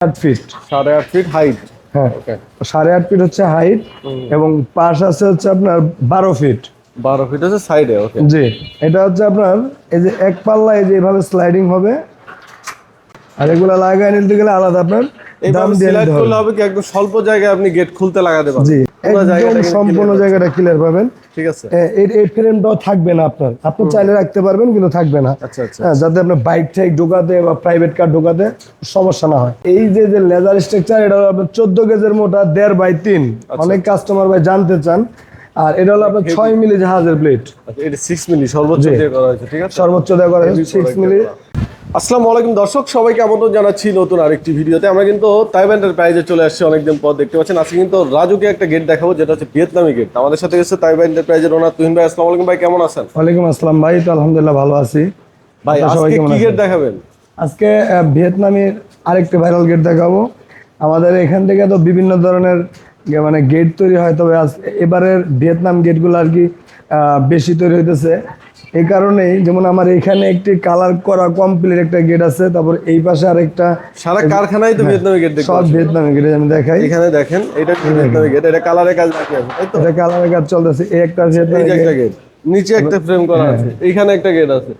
আট ফিট সাড়ে আট ফিট হাইট হ্যাঁ। সাড়ে আট ফিট হচ্ছে হাইট এবং পাশ আছে হচ্ছে আপনার বারো ফিট বারো ফিট হচ্ছে সাইডে ওকে জি। এটা হচ্ছে আপনার এই যে এক পাল্লা এই যে এভাবে স্লাইডিং হবে আর এগুলো লাগায় নিতে গেলে আলাদা আপনার দাম দিয়ে সিলেক্ট হবে করলে হবে। কি একদম স্বল্প জায়গায় আপনি গেট খুলতে লাগাতে পারবেন। জি একদম সম্পূর্ণ জায়গাটা ক্লিয়ার পাবেন। ঠিক আছে। এই এই ফ্রেমটাও থাকবে না আপনার। আপনি চাইলে রাখতে পারবেন কিন্তু থাকবে না। আচ্ছা আচ্ছা। হ্যাঁ যাতে আপনার বাইক টাইক ঢোকাতে বা প্রাইভেট কার ঢোকাতে সমস্যা না হয়। এই যে যে লেজার স্ট্রাকচার এটা হলো আপনার চোদ্দ গেজের মোটা দেড় বাই তিন। আচ্ছা। অনেক কাস্টমার ভাই জানতে চান। আর এটা হলো আপনার ছয় মিলি জাহাজের প্লেট এটা সিক্স মিলি সর্বোচ্চ জি। দিয়ে করা হয়েছে ঠিক আছে? সর্বোচ্চ দেওয়া করা Heavy সিক্স মিলি। আসসালামু আলাইকুম দর্শক সবাইকে আমন্ত্রণ জানাচ্ছি নতুন আরেকটি ভিডিওতে। আমরা কিন্তু তাইব্যান্ডের প্রাইজে চলে আসছি অনেকদিন পর দেখতে পাচ্ছেন আজকে কিন্তু রাজুকে একটা গেট দেখাবো যেটা হচ্ছে ভিয়েতনামি গেট আমাদের সাথে গেছে তাইব্যান্ডের প্রাইজের ওনার তুহিন ভাই। আসসালামু আলাইকুম ভাই কেমন আছেন? ওয়ালাইকুম আসসালাম ভাই তো আলহামদুলিল্লাহ ভালো আছি। ভাই আজকে কি গেট দেখাবেন? আজকে ভিয়েতনামের আরেকটি ভাইরাল গেট দেখাবো। আমাদের এখান থেকে তো বিভিন্ন ধরনের মানে গেট তৈরি হয় তবে এবারের ভিয়েতনাম গেটগুলো আর কি আহ, বেশি তৈরি হইতেছে। এই কারণেই যেমন আমার এখানে একটি কালার করা কমপ্লিট একটা গেট আছে তারপর এই পাশে আরেকটা সারা কারখানায় তো ভিয়েতনামি গেট দেখতে সব ভিয়েতনামি গেট আমি দেখাই। এখানে দেখেন এটা ভিয়েতনামি গেট এটা কালারের কাজ বাকি আছে এটা কালারের কাজ চলতেছে এই একটা যে ভিয়েতনামি একটা গেট নিচে একটা ফ্রেম করা আছে এইখানে একটা গেট আছে।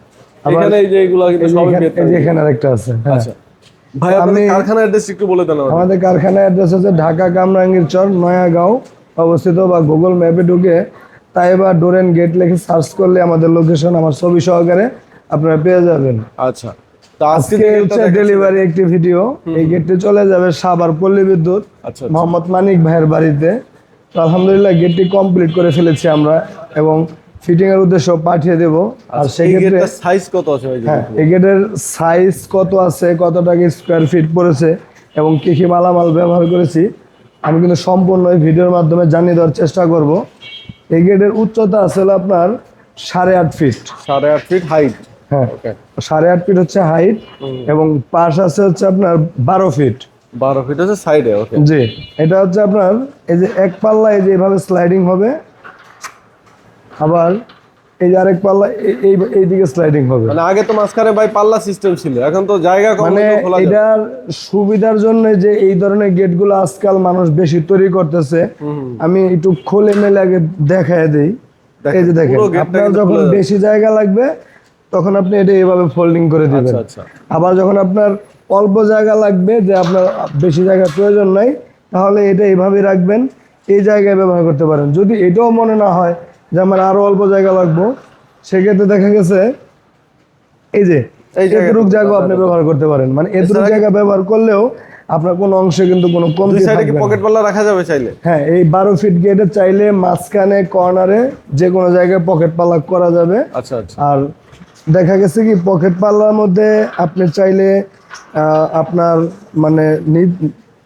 এখানে এই যে এগুলো কিন্তু সবই যে ভিয়েতনামি এখানে আরেকটা আছে হ্যাঁ। আচ্ছা। ভাই আপনাদের কারখানার অ্যাড্রেস একটু বলে দেন আমাদের আমাদের কারখানার অ্যাড্রেস হচ্ছে ঢাকা কামরাঙ্গীর চর নয়াগাঁও অবস্থিত বা গুগল ম্যাপে ঢুকে তাই বা ডোরেন গেট লিখে সার্চ করলে আমাদের লোকেশন আমার ছবি সহকারে আপনারা পেয়ে যাবেন। আচ্ছা। তো আজকে হচ্ছে ডেলিভারি একটি ভিডিও এই গেটটি চলে যাবে সাবার পল্লী বিদ্যুৎ। আচ্ছা মোহাম্মদ মানিক ভাইয়ের বাড়িতে। তো আলহামদুলিল্লাহ গেটটি কমপ্লিট করে ফেলেছি আমরা এবং ফিটিং এর উদ্দেশ্য পাঠিয়ে দেব। আর আচ্ছা, এই সেক্ষেত্রে সাইজ কত আছে হ্যাঁ এই গেটের সাইজ কত আছে কত টাকা স্কোয়ার ফিট পড়েছে এবং কী কী মালামাল ব্যবহার করেছি আমি কিন্তু সম্পূর্ণ এই ভিডিওর মাধ্যমে জানিয়ে দেওয়ার চেষ্টা করব। এই গেটের উচ্চতা আছে আপনার সাড়ে আট ফিট সাড়ে আট ফিট হাইট হ্যাঁ। সাড়ে আট ফিট হচ্ছে হাইট এবং পাশ আছে হচ্ছে আপনার বারো ফিট বারো ফিট হচ্ছে সাইডে ওকে জি। এটা হচ্ছে আপনার এই যে এক পাল্লা এই যে এভাবে স্লাইডিং হবে আবার এই যে আরেক পাল্লা এই- এই এইদিকে স্লাইডিং হবে। মানে আগে তো মাঝখানে ভাই পাল্লা সিস্টেম ছিল এখন তো জায়গা কম মানে। এটার সুবিধার জন্য যে এই ধরনের গেটগুলো আজকাল মানুষ বেশি তৈরি করতেছে আমি একটু খোলে মেলে আগে দেখায় দেই। এই যে দেখেন আপনার যখন বেশি জায়গা লাগবে তখন আপনি এটা এভাবে ফোল্ডিং করে দিবেন। আচ্ছা। আচ্ছা আবার যখন আপনার অল্প জায়গা লাগবে যে আপনার বেশি জায়গা প্রয়োজন নাই তাহলে এটা এইভাবে রাখবেন এই জায়গায় ব্যবহার করতে পারেন। যদি এটাও মনে না হয় যে আমার আরও অল্প জায়গা লাগবো সেক্ষেত্রে দেখা গেছে এই যে এতটুক জায়গা আপনি ব্যবহার করতে পারেন। মানে এতটুক জায়গা ব্যবহার করলেও আপনার কোনো অংশে কিন্তু কোনো কমতি থাকবে পকেট পাল্লা রাখা যাবে চাইলে? হ্যাঁ এই বারো ফিট গেটে চাইলে মাঝখানে কর্নারে যে কোনো জায়গায় পকেট পাল্লা করা যাবে। আচ্ছা আচ্ছা। আর দেখা গেছে কি পকেট পাল্লার মধ্যে আপনি চাইলে আহ, আপনার মানে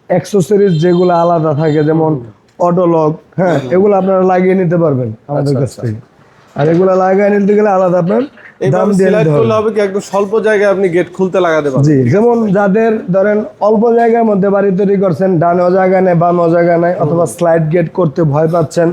অ্যাক্সেসরিজ যেগুলো আলাদা থাকে যেমন অটোলক হ্যাঁ এগুলো আপনারা লাগিয়ে নিতে পারবেন আমাদের আচ্ছা, কাছ থেকে। আর এগুলো লাগিয়ে নিতে গেলে আলাদা আপনার দাম দিয়ে নিতে হবে। করলে হবে কি একদম স্বল্প জায়গায় আপনি গেট খুলতে লাগাতে পারবেন। জি যেমন যাদের ধরেন অল্প জায়গার মধ্যে বাড়ি তৈরি করছেন ডানেও জায়গা নেই বামেও জায়গা নেই অথবা স্লাইড গেট করতে ভয় পাচ্ছেন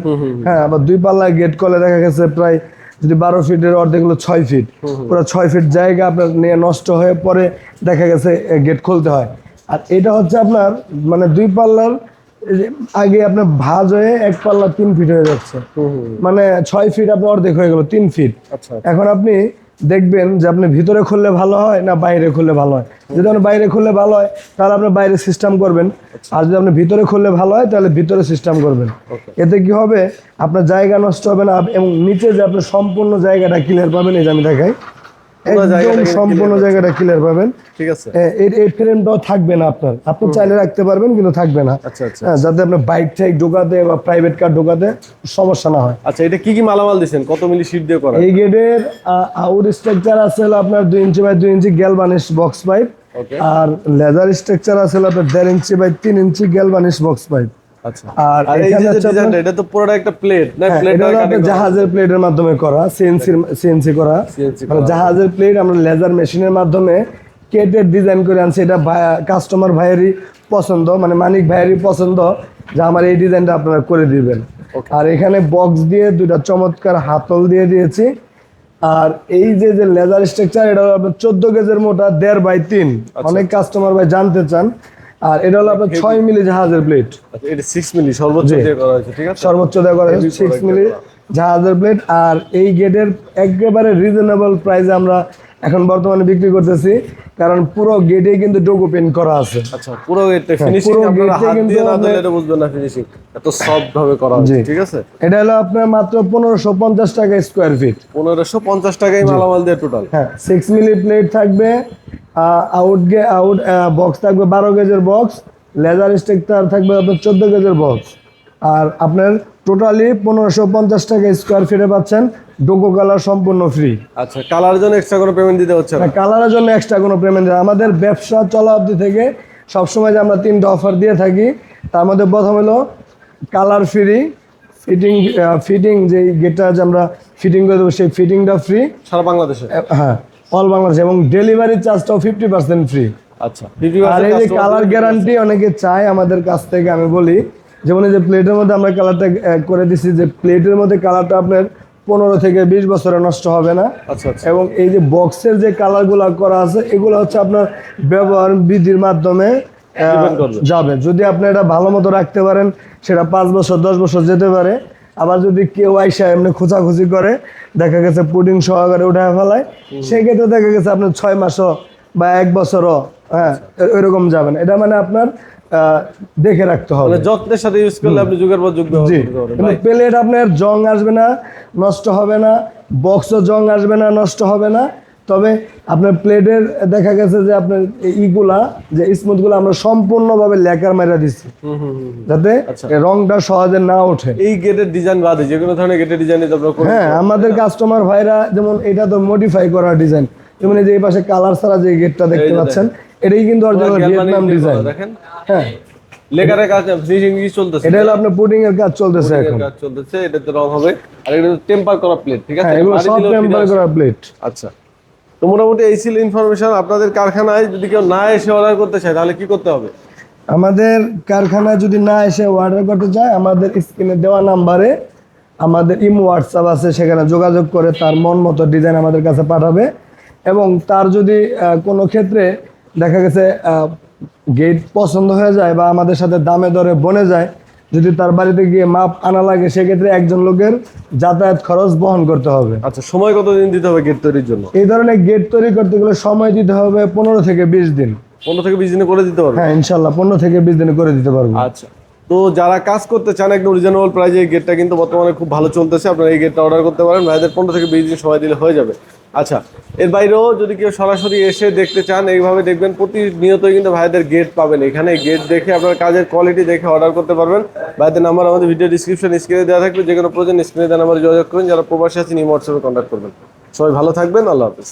হ্যাঁ আবার দুই পাল্লা গেট করলে দেখা গেছে প্রায় যদি বারো ফিটের অর্ধেক হলো ছয় ফিট পুরো ছয় ফিট জায়গা আপনার নিয়ে নষ্ট হয়ে পরে দেখা গেছে গেট খুলতে হয়। আর এটা হচ্ছে আপনার মানে দুই পাল্লার আগে আপনার ভাজ হয়ে এক পাল্লা তিন ফিট হয়ে যাচ্ছে। মানে ছয় ফিট আপনার অর্ধেক হয়ে গেল তিন ফিট আচ্ছা। এখন আপনি দেখবেন যে আপনি ভিতরে খুললে ভালো হয় না বাইরে খুললে ভালো হয়। যদি আপনি বাইরে খুললে ভালো হয় তাহলে আপনি বাইরে সিস্টেম করবেন। আর যদি আপনি ভিতরে খুললে ভালো হয় তাহলে ভিতরে সিস্টেম করবেন। এতে কি হবে? আপনার জায়গা নষ্ট হবে না এবং নিচে যে আপনি সম্পূর্ণ জায়গাটা ক্লিয়ার পাবেন এই যে আমি দেখাই। একদম সম্পূর্ণ জায়গাটা ক্লিয়ার পাবেন। ঠিক আছে। এই ফ্রেমটাও থাকবে না আপনার। আপনি চাইলে রাখতে পারবেন কিন্তু থাকবে না। আচ্ছা আচ্ছা। হ্যাঁ যাতে আপনার বাইক টাইক ঢোকাতে বা প্রাইভেট কার ঢোকাতে সমস্যা না হয়। আচ্ছা এটা কি কি মালামাল দিছেন? কত মিলি শীট দিয়ে করা? এই গেটের আউট স্ট্রাকচার আছে আপনার দুই ইঞ্চি বাই দুই ইঞ্চি গ্যালভানিশ বক্স পাইপ আর লেজার স্ট্রাকচার আছে আপনার দেড় ইঞ্চি বাই তিন ইঞ্চি গ্যালভানিশ বক্স পাইপ আর আর এই যে ডিজাইনটা এটা তো পুরোটা একটা প্লেট না? হ্যাঁ, প্লেট আপনার জাহাজের প্লেটের মাধ্যমে করা সিএনসি সিএনসি করা। মানে জাহাজের প্লেট আমরা লেজার মেশিনের মাধ্যমে কেটে ডিজাইন করে আনছি এটা কাস্টমার ভাইয়েরই পছন্দ মানে মানিক ভাইয়েরই পছন্দ যে আমার এই ডিজাইনটা আপনারা করে দিবেন। আর এখানে বক্স দিয়ে দুটা চমৎকার হাতল দিয়ে দিয়েছি। আর এই যে যে লেজার স্ট্রাকচার এটা আপনার চোদ্দ গেজের মোটা দেড় বাই তিন। অনেক কাস্টমার ভাই জানতে চান আর এটা হলো আপনার ছয় মিলি জাহাজের প্লেট আচ্ছা এটা সিক্স মিলি সর্বোচ্চ করা হয়েছে ঠিক আছে? সর্বোচ্চ দেওয়া করা হয়েছে সিক্স মিলি জাহাজের প্লেট আর এই গেটের একেবারে রিজনেবল প্রাইসে আমরা এখন বর্তমানে বিক্রি করতেছি কারণ পুরো গেটে কিন্তু ডোগো পেন্ট করা আছে। আচ্ছা পুরো এটা ফিনিশিং পুরো আপনারা হাত দিয়ে না দিলে এটা বুঝবেন না ফিনিশিং এত সফট ভাবে করা জি। ঠিক আছে? এটা হলো আপনার মাত্র পনেরোশো পঞ্চাশ টাকা স্কোয়ার ফিট পনেরোশো পঞ্চাশ টাকায় মালামাল দিয়ে টোটাল হ্যাঁ সিক্স মিলি প্লেট থাকবে আউট গে আউট বক্স থাকবে বারো গেজের বক্স লেজার স্টিক তার থাকবে আপনার চোদ্দ গেজের বক্স আর আপনার টোটালি পনেরোশো পঞ্চাশ টাকা স্কোয়ার ফিটে পাচ্ছেন। ডোকো কালার সম্পূর্ণ ফ্রি আচ্ছা কালার জন্য এক্সট্রা কোনো পেমেন্ট দিতে হচ্ছে না? কালারের জন্য এক্সট্রা কোনো পেমেন্ট আমাদের ব্যবসা চলা অবধি থেকে সবসময় যে আমরা তিনটা অফার দিয়ে থাকি তার মধ্যে প্রথম হলো কালার ফ্রি ফিটিং ফিটিং যে গেটটা যে আমরা ফিটিং করে দেবো সেই ফিটিংটা ফ্রি সারা বাংলাদেশে? হ্যাঁ অল বাংলাদেশ এবং ডেলিভারি চার্জটাও ফিফটি পার্সেন্ট ফ্রি আচ্ছা আর এই যে কালার গ্যারান্টি অনেকে চায় আমাদের কাছ থেকে আমি বলি যেমন এই যে প্লেটের মধ্যে আমরা কালারটা করে দিচ্ছি যে প্লেটের মধ্যে কালারটা আপনার পনেরো থেকে বিশ বছরে নষ্ট হবে না। আচ্ছা আচ্ছা। এবং এই যে বক্সের যে কালারগুলো করা আছে এগুলো হচ্ছে আপনার ব্যবহার বিধির মাধ্যমে যাবে। যদি আপনি এটা ভালো মতো রাখতে পারেন সেটা পাঁচ বছর দশ বছর যেতে পারে। আবার যদি কেউ আইসা এমনি খোঁচাখুচি করে দেখা গেছে পুডিং সহকারে উঠে ফেলায় সেক্ষেত্রে দেখা গেছে আপনার ছয় মাসও বা এক বছরও হ্যাঁ ওইরকম যাবেন এটা মানে আপনার দেখে রাখতে হবে। মানে যত্নের সাথে ইউজ করলে আপনি যুগের পর যুগ জি। কিন্তু প্লেট আপনার জং আসবে না নষ্ট হবে না বক্সও জং আসবে না নষ্ট হবে না। তবে আপনার প্লেটের দেখা গেছে যে আপনার ইগুলা যে স্মুথগুলো আমরা সম্পূর্ণভাবে লেকার মেরা দিচ্ছি যাতে রংটা সহজে না ওঠে। এই গেটের ডিজাইন বাদে যে কোনো ধরনের গেটের ডিজাইন হ্যাঁ আমাদের কাস্টমার ভাইরা যেমন এটা তো মডিফাই করা ডিজাইন যেমন এই যে এই পাশে কালার ছাড়া যে গেটটা দেখতে পাচ্ছেন এটাই কিন্তু অরিজিনাল ভিয়েতনাম ডিজাইন দেখেন? হ্যাঁ। লেকারের কাজ ফিনিশিং কি চলতেছে। এটা হলো আপনার পুডিং এর কাজ চলতেছে এখন। কাজ চলতেছে এটাতে রং হবে। আর এটা টেম্পার করা প্লেট ঠিক আছে? হ্যাঁ এগুলো সব টেম্পার করা প্লেট আচ্ছা। তো মোটামুটি এই ছিল ইনফরমেশন আপনাদের কারখানায় যদি কেউ না এসে অর্ডার করতে চায় তাহলে কি করতে হবে? আমাদের কারখানায় যদি না এসে অর্ডার করতে চায় আমাদের স্ক্রিনে দেওয়া নাম্বারে আমাদের ইম হোয়াটসঅ্যাপ আছে সেখানে যোগাযোগ করে তার মন মতো ডিজাইন আমাদের কাছে পাঠাবে। এবং তার যদি কোনো ক্ষেত্রে দেখা গেছে গেট পছন্দ হয়ে যায় বা আমাদের সাথে দামে দরে বনে যায় যদি তার বাড়িতে গিয়ে মাপ আনা লাগে সেক্ষেত্রে একজন লোকের যাতায়াত খরচ বহন করতে হবে। আচ্ছা সময় কতদিন দিতে হবে গেট তৈরির জন্য? এই ধরনের গেট তৈরি করতে গেলে সময় দিতে হবে পনেরো থেকে বিশ দিন। পনেরো থেকে বিশ দিনে করে দিতে পারবে? হ্যাঁ ইনশাল্লাহ পনেরো থেকে বিশ দিনে করে দিতে পারব। আচ্ছা তো যারা কাজ করতে চান একদম রিজনেবল প্রাইজে এই গেটটা কিন্তু বর্তমানে খুব ভালো চলতেছে। আপনারা এই গেটটা অর্ডার করতে পারেন। ভাইদের পনেরো থেকে বিশ দিন সময় দিলে হয়ে যাবে। আচ্ছা এর বাইরেও যদি কেউ সরাসরি এসে দেখতে চান, এইভাবে দেখবেন প্রতিনিয়তই কিন্তু ভাইদের গেট পাবেন। এখানে গেট দেখে আপনার কাজের কোয়ালিটি দেখে অর্ডার করতে পারবেন। ভাইদের নাম্বার আমাদের ভিডিও ডিসক্রিপশন স্ক্রিনে দেওয়া থাকবে যে কোনো প্রয়োজন স্ক্রিনে দেওয়া নাম্বারে যোগাযোগ করবেন যারা প্রবাসী আছেন হোয়াটসঅ্যাপে কন্ট্যাক্ট করবেন। সবাই ভালো থাকবেন, আল্লাহ হাফিজ।